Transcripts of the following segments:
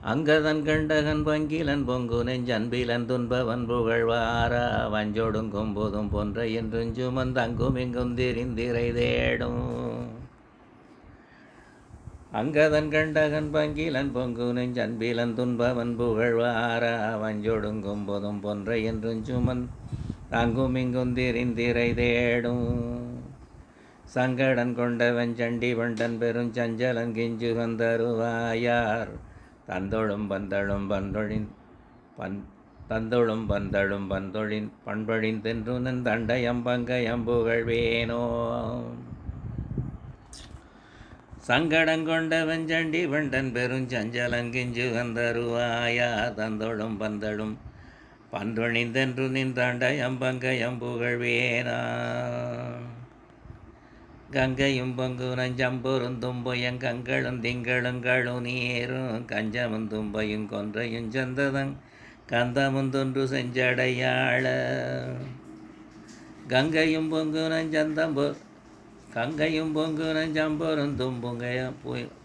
அங்கதன் கண்டகன் பங்கிலன் பொங்கு நெஞ்சன்பிலன் துன்பவன் புகழ்வாரா வஞ்சோடும் கொம்போதும் போன்ற என்றும் சுமந்தங்கும் இங்கும் திரிந்திரை தேடும். அங்கதன் கண்டகன் பங்கிலன் பொங்கு நெஞ்சன்பிலன் துன்பவன் புகழ்வாரா வஞ்சோடும் கொம்போதும் போன்ற என்றும் சுமன் தங்கும் இங்கும் திரிந்திரை தேடும். சங்கடன் கொண்டவன் சண்டி வண்டன் பெரும் சஞ்சலன் கிஞ்சு வந்தருவாயார் தந்தொழும் பந்தழும் பந்தொழின் பன் தந்தொழும் பந்தழும் பந்தொழின் பண்பொழின் தென்றுனன் தண்டயம் பங்கயம் புகழ்வேனோ. சங்கடம் கொண்டவன் சண்டி வண்டன் பெருஞ்சஞ்சலங்கிஞ்சு வந்தருவாயா. தந்தொழும் பந்தழும் பந்தொழிந்தென்று நின் தண்டயம் கங்கையும் பொங்குனம் ஜம்பொரும் தும்புயம் கங்களும் திங்களும் கழு நீரும் கஞ்சமும் தும்பையும் கொன்றையும் சந்ததங் கந்தமும் தொன்று செஞ்சடையாள. கங்கையும் பொங்குனம் சந்தம்பொ கங்கையும் பொங்குனம் ஜம்பொரும் தும்புங்கையும்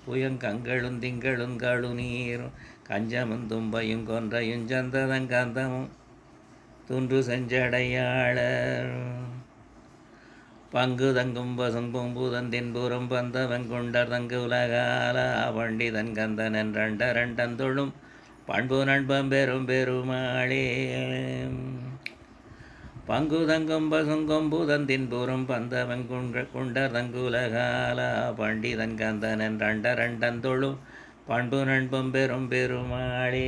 புயங் கங்களும் திங்களும் கழு நீரும் கஞ்சமும் தும்பையும் கொன்றையும் சந்ததங் கந்தமும் துன்று செஞ்சடையாள. பங்கு தங்கும் பசும்பும் பூதன் தென்புறம் பந்தவன் கொண்டர் தங்கு உலகால பண்டிதன் கந்தன் என்றண்டன் தொழும் பண்பு நண்பம் பெரும் பெருமாளே. பங்கு தங்கும் பசுங்கும் பூதன் தின்புறம் பந்தவன் குண்ட குண்டர் தங்கு உலகால பண்டிதன் கந்தன் என்றண்டன் தொழும் பண்பு நண்பம் பெரும் பெருமாளே.